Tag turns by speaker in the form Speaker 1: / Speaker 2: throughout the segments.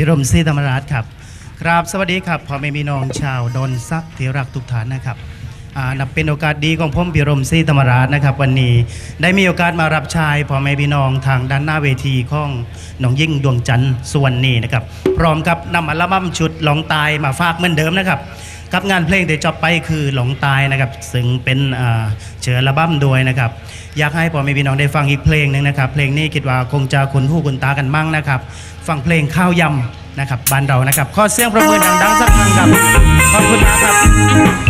Speaker 1: พิรมศรีธรรมราชครับครับสวัสดีครับพ่อแม่พี่น้องชาวดอนซักที่รักทุกท่านนะครับอ่านับเป็นโอกาสดีของผมพิรมศรีธรรมราชนะครับ วันนี้ได้มีโอกาสมารับใชายพ่อแม่พี่น้องทางด้านหน้าเวทีของน้องยิ่งดวงจันทร์ส่วนนี้นะครับพร้อมกับนำอัลบั้มชุดลองตายมาฝากเหมือนเดิมนะครับ กับงานเพลงเดี๋ยวจบไปคือหลงตายนะครับซึ่งเป็นเชิญอัลบั้มด้วยนะครับอยากให้พ่อแม่พี่น้องได้ฟังอีกเพลงหนึ่งนะครับเพลงนี้คิดว่าคงจะคุ้นหูคุ้นตากันมั่งนะครับฟังเพลงข้าวยำนะครับบ้านเรานะครับ ข้อเสียงประเมินดังๆสักครั้งครับขอบคุณมากครับ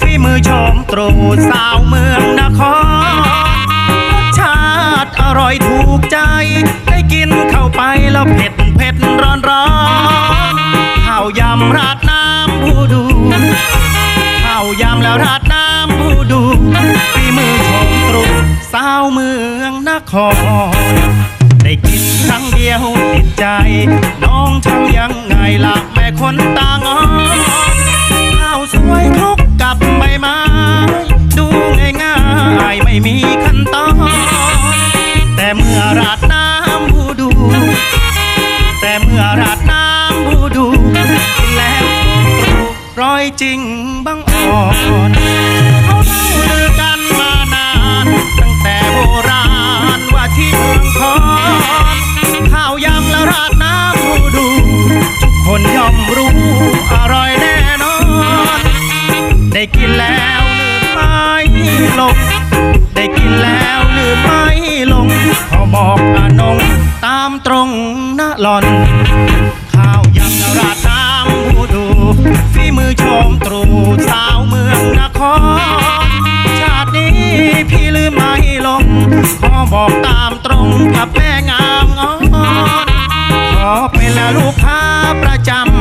Speaker 1: ฝีมือชมตรูสาวเมืองนครรสชาติอร่อยถูกใจ ได้กินเข้าไปแล้วเผ็ดเผ็ดร้อนร้อนข้าวยำราดน้ำบูดูข้าวยำแล้วราดน้ำบูดูฝีมือชมตรูสาวเมืองนคร ได้กินครั้งเดียวติดใจ น้องทำยังไงล่ะแม่คนตางอ ราดน้ำบูดู แต่เมื่อราดน้ำบูดูกินแล้วตรูร้อยจริงบังอ่อน บอกอนงตามตรงนะหลอน ข้าวยำราดน้ำบูดูฝีมือชมตรูสาวเมืองนคร ชาตินี้พี่ลืมไม่ลง ขอบอกตามตรงกับแม่งามงอนขอเป็นลูกค้าประจำ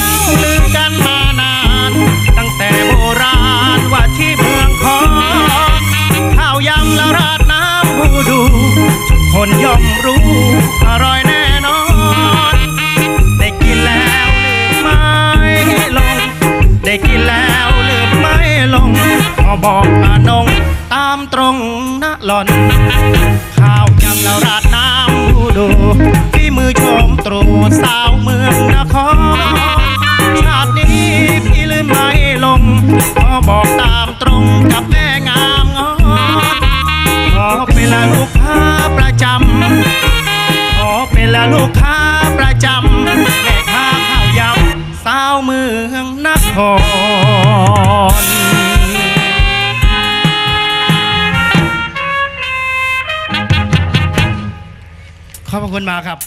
Speaker 1: ล่าลือกันมานาน ตั้งแต่โบราณว่าที่เมืองคอนข้าวยำและราดน้ำบูดู ทุกคนย่อมรู้อร่อยแน่นอน ได้กินแล้วลืมไม่ลง ได้กินแล้วลืมไม่ลงขอบอกอนงตามตรงนะหล่อน ข้าวยำแล้วราดน้ำบูดู สาวเมืองนครชาตินี้พี่ลืมไม่ลงขอบอกตามตรงกับแม่งามงอนขอเป็นละลูกค้าประจำขอเป็นละลูกค้าประจำแม่ค้าข้าวยำสาวเมืองนครขอบคุณมาครับ